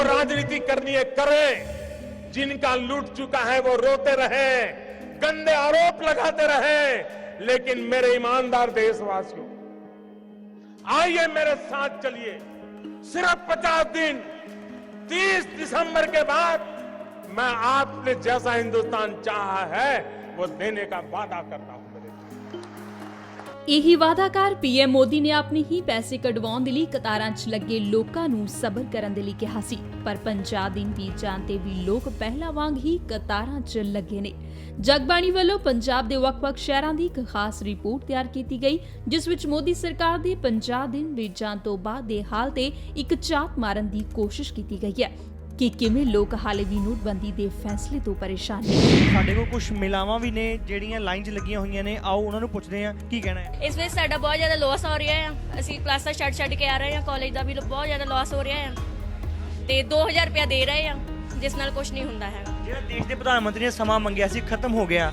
जिनको राजनीति करनी है, करे। जिनका लूट चुका है, वो रोते रहे। गंदे आरोप लगाते रहे। लेकिन मेरे ईमानदार देशवासियों, आइए मेरे साथ चलिए। सिर्फ़ पचास दिन 30 दिसंबर के बाद मैं आपने जैसा हिंदुस्तान चाहा है, वो देने का वादा करता हूँ। ਇਹੀ ਵਾਅਦਾਕਾਰ ਪੀਐਮ ਮੋਦੀ ਨੇ ਆਪਣੇ ਹੀ ਪੈਸੇ ਕਢਵਾਉਣ ਦੇ ਲਈ ਕਤਾਰਾਂ 'ਚ ਲੱਗੇ ਲੋਕਾਂ ਨੂੰ ਸਬਰ ਕਰਨ ਦੇ ਲਈ ਕਿਹਾ ਸੀ। ਪਰ 50 ਦਿਨ ਬੀਤ ਜਾਣ ਤੇ ਵੀ ਲੋਕ ਪਹਿਲਾਂ ਵਾਂਗ ਹੀ ਕਤਾਰਾਂ 'ਚ ਲੱਗੇ ਨੇ। ਜਗਬਾਣੀ ਵੱਲੋਂ ਪੰਜਾਬ ਦੇ ਵੱਖ-ਵੱਖ ਸ਼ਹਿਰਾਂ ਦੀ ਇੱਕ ਖਾਸ ਰਿਪੋਰਟ ਤਿਆਰ ਕੀਤੀ ਗਈ, ਜਿਸ ਵਿੱਚ ਮੋਦੀ ਸਰਕਾਰ ਦੇ 50 ਦਿਨ ਬੀਤ ਜਾਣ ਤੋਂ ਬਾਅਦ ਦੇ ਹਾਲ ਤੇ ਇੱਕ ਚਾਪ ਮਾਰਨ ਦੀ ਕੋਸ਼ਿਸ਼ ਕੀਤੀ ਗਈ ਹੈ। ਕਿ ਕਿਵੇਂ ਲੋਕ ਹਾਲੇ ਵੀ ਨੋਟਬੰਦੀ ਦੇ ਫੈਸਲੇ ਤੋਂ ਪਰੇਸ਼ਾਨ ਨੇ? ਸਾਡੇ ਕੋਲ ਕੁਝ ਮਿਲਾਵਾਂ ਵੀ ਨੇ ਜਿਹੜੀਆਂ ਲਾਈਨਸ ਲੱਗੀਆਂ ਹੋਈਆਂ ਨੇ। ਆਓ ਉਹਨਾਂ ਨੂੰ ਪੁੱਛਦੇ ਹਾਂ ਕੀ ਕਹਿਣਾ ਹੈ? ਇਸ ਵਿੱਚ ਸਾਡਾ ਬਹੁਤ ਜ਼ਿਆਦਾ ਲਾਸ ਹੋ ਰਿਹਾ ਹੈ ਅਸੀਂ ਕਲਾਸਾਂ ਛੱਡ ਛੱਡ ਕੇ ਆ ਰਹੇ ਹਾਂ ਕਾਲਜ ਦਾ ਵੀ ਬਹੁਤ ਜ਼ਿਆਦਾ ਲਾਸ ਹੋ ਰਿਹਾ ਹੈ ਤੇ 2000 ਰੁਪਇਆ ਦੇ ਰਹੇ ਆ ਜਿਸ ਨਾਲ ਕੁਝ ਨਹੀਂ ਹੁੰਦਾ ਹੈਗਾ। ਜਿਹੜਾ ਦੇਸ਼ ਦੇ ਪ੍ਰਧਾਨ ਮੰਤਰੀ ਨੇ ਸਮਾਂ ਮੰਗਿਆ ਸੀ ਖਤਮ ਹੋ ਗਿਆ।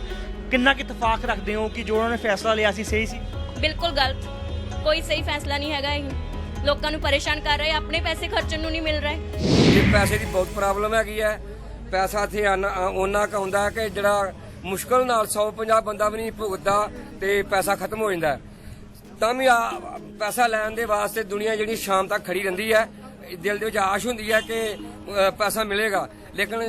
ਕਿੰਨਾ ਕਿ ਇਤਫਾਕ ਰੱਖਦੇ ਹੋ ਕਿ ਜੋ ਉਹਨਾਂ ਨੇ ਫੈਸਲਾ ਲਿਆ ਸੀ ਸਹੀ ਸੀ? ਬਿਲਕੁਲ ਗਲਤ। ਕੋਈ ਸਹੀ ਫੈਸਲਾ ਨਹੀਂ ਹੈਗਾ ਇਹ। ਲੋਕਾਂ ਨੂੰ ਪਰੇਸ਼ਾਨ ਕਰ ਰਹੇ ਆਪਣੇ ਪੈਸੇ ਖਰਚਣ ਨੂੰ ਨਹੀਂ ਮਿਲ ਰਹੇ। ਜੇ ਪੈਸੇ ਦੀ ਬਹੁਤ ਪ੍ਰੋਬਲਮ ਹੈਗੀ ਹੈ। ਪੈਸਾ ਇੱਥੇ ਉਹਨਾਂ ਕਾ ਹੁੰਦਾ ਹੈ ਕਿ ਜਿਹੜਾ ਮੁਸ਼ਕਲ ਨਾਲ 150 ਬੰਦਾ ਵੀ ਨਹੀਂ ਭੁਗਤਦਾ ਤੇ ਪੈਸਾ ਖਤਮ ਹੋ ਜਾਂਦਾ ਤਾਂ ਵੀ ਆ, ਪੈਸਾ ਲੈਣ ਦੇ ਵਾਸਤੇ ਦੁਨੀਆ ਜਿਹੜੀ ਸ਼ਾਮ ਤੱਕ ਖੜੀ ਰਹਿੰਦੀ ਹੈ। ਦਿਲ ਦੇ ਵਿੱਚ ਆਸ਼ ਹੁੰਦੀ ਹੈ ਕਿ ਪੈਸਾ ਮਿਲੇਗਾ। ਲੇਕਿਨ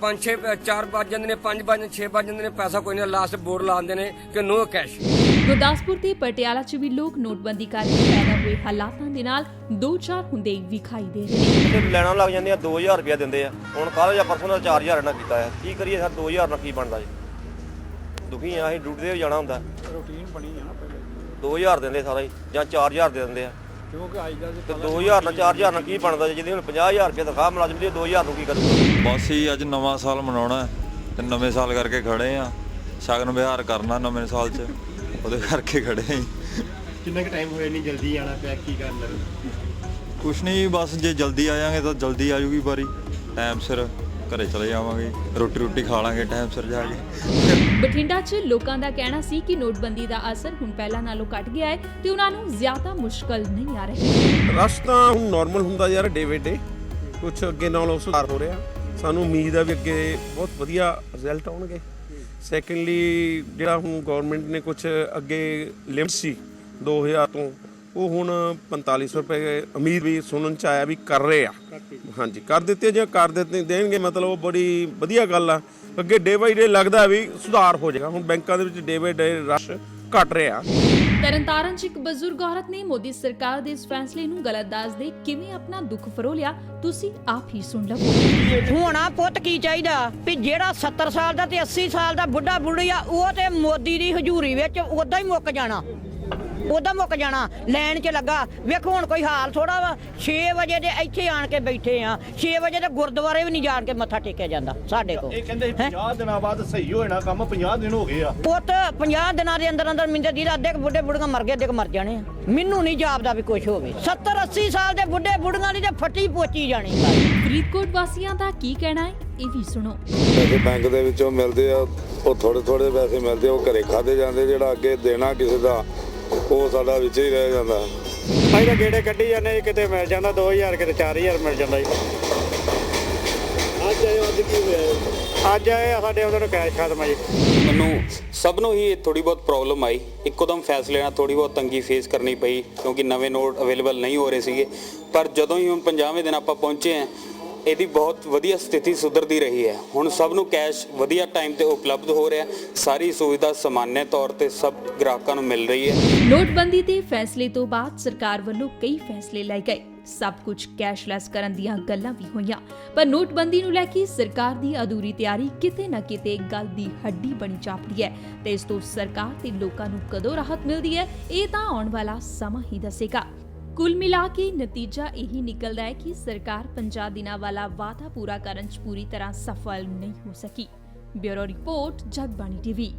5 6 4 ਵੱਜ ਜਾਂਦੇ ਨੇ 5 ਵੱਜ 6 ਵੱਜ ਜਾਂਦੇ ਨੇ ਪੈਸਾ ਕੋਈ ਨਹੀਂ ਲਾਸਟ ਬੋਰਡ ਲਾਉਂਦੇ ਨੇ ਕਿ ਨੋ ਕੈਸ਼ ਗੁਰਦਾਸਪੁਰ ਤੇ ਪਟਿਆਲਾ 'ਚ ਵੀ ਲੋਕ ਨੋਟਬੰਦੀ ਕਰਕੇ ਪੈਦਾ ਹੋਏ ਹਾਲਾਤਾਂ ਦੇ ਨਾਲ ਦੋ ਚਾਰ ਹੁੰਦੇ ਵਿਖਾਈ ਦੇ ਰਹੇ ਨੇ। ਲੈਣਾ ਲੱਗ ਜਾਂਦੀਆਂ 2000 ਰੁਪਇਆ ਦਿੰਦੇ ਆ। ਹੁਣ ਕੱਲ ਜਾਂ ਪਰਸੋਂ ਦਾ 4000 ਨਾਲ ਕੀਤਾ ਹੈ ਕੀ ਕਰੀਏ ਸਰ 2000 ਨਾਲ ਕੀ ਬਣਦਾ ਜੀ? ਦੁਖੀ ਆ ਅਸੀਂ ਡਿਊਟੀ ਤੇ ਜਾਣਾ ਹੁੰਦਾ। ਰੂਟੀਨ ਬਣੀ ਆ ਪਹਿਲੇ। 2000 ਦਿੰਦੇ ਸਾਰਾ ਹੀ ਜਾਂ 4000 ਦੇ ਦਿੰਦੇ ਆ। ਕਿਉਂਕਿ ਅੱਜ ਦਾ ਤੇ 2000 ਨਾਲ 4000 ਨਾਲ ਕੀ ਬਣਦਾ ਜੀ ਜਿਹਦੀ ਹੁਣ 50000 ਰੁਪਇਆ ਤਨਖਾਹ ਮੁਲਾਜ਼ਮ ਦੀ 2000 ਨੂੰ ਕੀ ਕਰੂਗਾ? ਬਸ ਹੀ ਅੱਜ ਨਵਾਂ ਸਾਲ ਮਨਾਉਣਾ ਤੇ ਨਵੇਂ ਸਾਲ ਕਰਕੇ ਖੜੇ ਆ ਸ਼ਗਨ ਵਿਹਾਰ ਕਰਨਾ ਨਵੇਂ ਸਾਲ 'ਚ ਉਹਦੇ ਕਰਕੇ ਖੜੇ ਆਂ ਕਿੰਨਾ ਕੁ ਟਾਈਮ ਹੋਇਆ ਇੰਨੀ ਜਲਦੀ ਆਣਾ ਪਿਆ ਕੀ ਕਰਨ ਲੱਗੇ ਕੁਛ ਨਹੀਂ ਬਸ ਜੇ ਜਲਦੀ ਆ ਜਾਾਂਗੇ ਤਾਂ ਜਲਦੀ ਆ ਜੂਗੀ ਵਾਰੀ ਟਾਈਮ ਸਿਰ। ਘਰੇ ਚਲੇ ਜਾਵਾਂਗੇ ਰੋਟੀ ਰੋਟੀ ਖਾ ਲਾਂਗੇ ਟਾਈਮ ਸਿਰ ਜਾ ਕੇ। ਬਠਿੰਡਾ 'ਚ ਲੋਕਾਂ ਦਾ ਕਹਿਣਾ ਸੀ ਕਿ ਨੋਟਬੰਦੀ ਦਾ ਅਸਰ ਹੁਣ ਪਹਿਲਾਂ ਨਾਲੋਂ ਘਟ ਗਿਆ ਹੈ ਤੇ ਉਹਨਾਂ ਨੂੰ ਜ਼ਿਆਦਾ ਮੁਸ਼ਕਲ ਨਹੀਂ ਆ ਰਹੀ। ਰਸ਼ ਤਾਂ ਹੁਣ ਨਾਰਮਲ ਹੁੰਦਾ ਯਾਰ ਡੇ ਬਾਈ ਡੇ। ਕੁਝ ਅੱਗੇ ਨਾਲੋਂ ਸੁਧਾਰ ਹੋ ਰਿਹਾ। ਸਾਨੂੰ ਉਮੀਦ ਆ ਵੀ ਅੱਗੇ ਬਹੁਤ ਵਧੀਆ ਰਿਜ਼ਲਟ ਆਉਣਗੇ। ਸੈਕੰਡਲੀ ਜਿਹੜਾ ਹੁਣ ਗਵਰਨਮੈਂਟ ਨੇ ਕੁਝ ਅੱਗੇ ਲਿਮਟ ਸੀ 2000 ਤੋਂ ਉਹ ਹੁਣ 4500 ਰੁਪਏ ਉਮੀਦ ਵੀ ਸੁਣਨ ਚ ਆਇਆ ਵੀ ਕਰ ਰਹੇ ਆ। ਹਾਂਜੀ ਕਰ ਦਿੱਤੇ ਜੇ ਕਰ ਦਿੱਤੇ ਦੇਣਗੇ ਮਤਲਬ ਉਹ ਬੜੀ ਵਧੀਆ ਗੱਲ ਆ। ਅੱਗੇ ਡੇ ਬਾਈ ਡੇ ਲੱਗਦਾ ਵੀ ਸੁਧਾਰ ਹੋ ਜਾਏਗਾ। ਹੁਣ ਬੈਂਕਾਂ ਦੇ ਵਿੱਚ ਡੇ ਬਾਈ ਡੇ ਰਸ਼ ਘਟ ਰਿਹਾ। ਤਰਨਤਾਰਨ 'ਚ ਇੱਕ ਬਜ਼ੁਰਗ ਔਰਤ ਨੇ ਮੋਦੀ ਸਰਕਾਰ ਦੇ ਇਸ ਫੈਸਲੇ ਨੂੰ ਗਲਤ ਦੱਸਦੇ ਕਿਵੇਂ ਆਪਣਾ ਦੁੱਖ ਫਰੋਲਿਆ ਤੁਸੀਂ ਆਪ ਹੀ ਸੁਣ ਲਵੋ ਹੋਣਾ ਪੁੱਤ ਕੀ ਚਾਹੀਦਾ? ਵੀ ਜਿਹੜਾ 70 ਸਾਲ ਦਾ ਤੇ 80 ਸਾਲ ਦਾ ਬੁੱਢਾ ਬੁੱਢੀ ਆ ਉਹ ਤੇ ਮੋਦੀ ਦੀ ਹਜ਼ੂਰੀ ਵਿੱਚ ਉਦਾਂ ਹੀ ਮੁੱਕ ਜਾਣਾ। ਉਦਾਂ ਮੁੱਕ ਜਾਣਾ ਲੈਣ 'ਚ ਲੱਗਾ। ਵੇਖੋ ਹੁਣ ਕੋਈ ਹਾਲ ਥੋੜਾ ਵਾ। 6 ਵਜੇ ਦੇ ਇੱਥੇ ਆਣ ਕੇ ਬੈਠੇ ਆ। 6 ਵਜੇ ਤੇ ਗੁਰਦੁਆਰੇ ਵੀ ਨਹੀਂ ਜਾਣ ਕੇ ਮੱਥਾ ਟੇਕਿਆ ਜਾਂਦਾ ਸਾਡੇ ਕੋਲ। ਇਹ ਕਹਿੰਦੇ ਹੈਂ? 50 ਦਿਨਾਂ ਬਾਅਦ ਸਹੀ ਹੋ ਜਾਣਾ ਕੰਮ 50 ਦਿਨ ਹੋ ਗਏ ਆ। ਪੁੱਤ 50 ਦਿਨਾਂ ਦੇ ਅੰਦਰ ਅੰਦਰ ਮਿੰਦਰ ਦੀ ਅੱਧੇ ਕੁ ਬੁੱਢੇ ਬੁੱਢੀਆਂ ਮਰ ਗਏ ਅੱਧੇ ਮਰ ਜਾਣੇ ਆ। ਮੈਨੂੰ ਨਹੀਂ ਜਾਪਦਾ ਵੀ ਕੁਝ ਹੋਵੇ। 70 80 ਸਾਲ ਦੇ ਬੁੱਢੇ ਬੁੱਢੀਆਂ ਦੀ ਤੇ ਫੱਟੀ ਪੋਚੀ ਜਾਣੀ ਫਰੀਦਕੋਟ ਵਾਸੀਆਂ ਦਾ ਕੀ ਕਹਿਣਾ ਹੈ? ਇਹ ਵੀ ਸੁਣੋ। ਪੈਸੇ ਬੈਂਕ ਦੇ ਵਿੱਚੋਂ ਮਿਲਦੇ ਆ ਉਹ ਥੋੜੇ ਥੋੜੇ ਪੈਸੇ ਮਿਲਦੇ ਆ, ਉਹ ਘਰੇ ਖਾਦੇ ਜਾਂਦੇ ਜਿਹੜਾ ਅੱਗੇ ਦੇਣਾ ਕਿਸੇ ਦਾ ਉਹ ਸਾਡਾ ਵਿੱਚ ਹੀ ਰਹਿ ਜਾਂਦਾ। ਅਸੀਂ ਤਾਂ ਗੇੜੇ ਕੱਢੀ ਜਾਂਦੇ ਕਿਤੇ ਮਿਲ ਜਾਂਦਾ 2000 ਕਿਤੇ 4000 ਮਿਲ ਜਾਂਦਾ ਜੀ ਅੱਜ ਆਏ ਅੱਜ ਕੀ ਹੋਇਆ? ਅੱਜ ਆਏ ਆ ਸਾਡੇ ਉਹਨਾਂ ਨੂੰ ਕੈਸ਼ ਖਤਮ ਆ ਜੀ। ਮੈਨੂੰ ਸਭ ਨੂੰ ਹੀ ਥੋੜੀ ਬਹੁਤ ਪ੍ਰੋਬਲਮ ਆਈ। ਇੱਕੋਦਮ ਫੈਸਲੇ ਨਾਲ ਥੋੜੀ ਬਹੁਤ ਤੰਗੀ ਫੇਸ ਕਰਨੀ ਪਈ ਕਿਉਂਕਿ ਨਵੇਂ ਨੋਟ ਅਵੇਲੇਬਲ ਨਹੀਂ ਹੋ ਰਹੇ ਸੀਗੇ। ਪਰ ਜਦੋਂ ਹੀ ਹੁਣ 50ਵੇਂ ਦਿਨ ਆਪਾਂ ਪਹੁੰਚੇ ਹਾਂ ਇਹਦੀ ਬਹੁਤ ਵਧੀਆ ਸਥਿਤੀ ਸੁਧਰਦੀ ਰਹੀ ਹੈ। ਹੁਣ ਸਭ ਨੂੰ ਕੈਸ਼ ਵਧੀਆ ਟਾਈਮ ਤੇ ਉਪਲਬਧ ਹੋ ਰਿਹਾ। ਸਾਰੀ ਸੁਵਿਧਾ ਸਮਾਨਯ ਤੌਰ ਤੇ ਸਭ ਗ੍ਰਾਹਕਾਂ ਨੂੰ ਮਿਲ ਰਹੀ ਹੈ। ਨੋਟਬੰਦੀ ਦੇ ਫੈਸਲੇ ਤੋਂ ਬਾਅਦ ਸਰਕਾਰ ਵੱਲੋਂ ਕਈ ਫੈਸਲੇ ਲਏ ਗਏ। ਸਭ ਕੁਝ ਕੈਸ਼ਲੈਸ ਕਰਨ ਦੀਆਂ ਗੱਲਾਂ ਵੀ ਹੋਈਆਂ। ਪਰ ਨੋਟਬੰਦੀ ਨੂੰ ਲੈ ਕੇ ਸਰਕਾਰ ਦੀ ਅਧੂਰੀ ਤਿਆਰੀ ਕਿਤੇ ਨਾ ਕਿਤੇ ਗੱਲ ਦੀ ਹੱਡੀ ਬਣੀ ਜਾਪਦੀ ਹੈ ਤੇ ਇਸ ਤੋਂ ਸਰਕਾਰ ਤੇ ਲੋਕਾਂ ਨੂੰ ਕਦੋਂ ਰਾਹਤ ਮਿਲਦੀ ਹੈ, ਇਹ ਤਾਂ ਆਉਣ ਵਾਲਾ ਸਮਾਂ ਹੀ ਦੱਸੇਗਾ। ਕੁੱਲ ਮਿਲਾ ਕੇ ਨਤੀਜਾ ਇਹੀ ਨਿਕਲਦਾ ਹੈ ਕਿ ਸਰਕਾਰ 50 ਦਿਨਾਂ ਵਾਲਾ ਵਾਅਦਾ ਪੂਰਾ ਕਰਨ 'ਚ ਪੂਰੀ ਤਰ੍ਹਾਂ ਸਫਲ ਨਹੀਂ ਹੋ ਸਕੀ। Bureau report, Jagbani TV.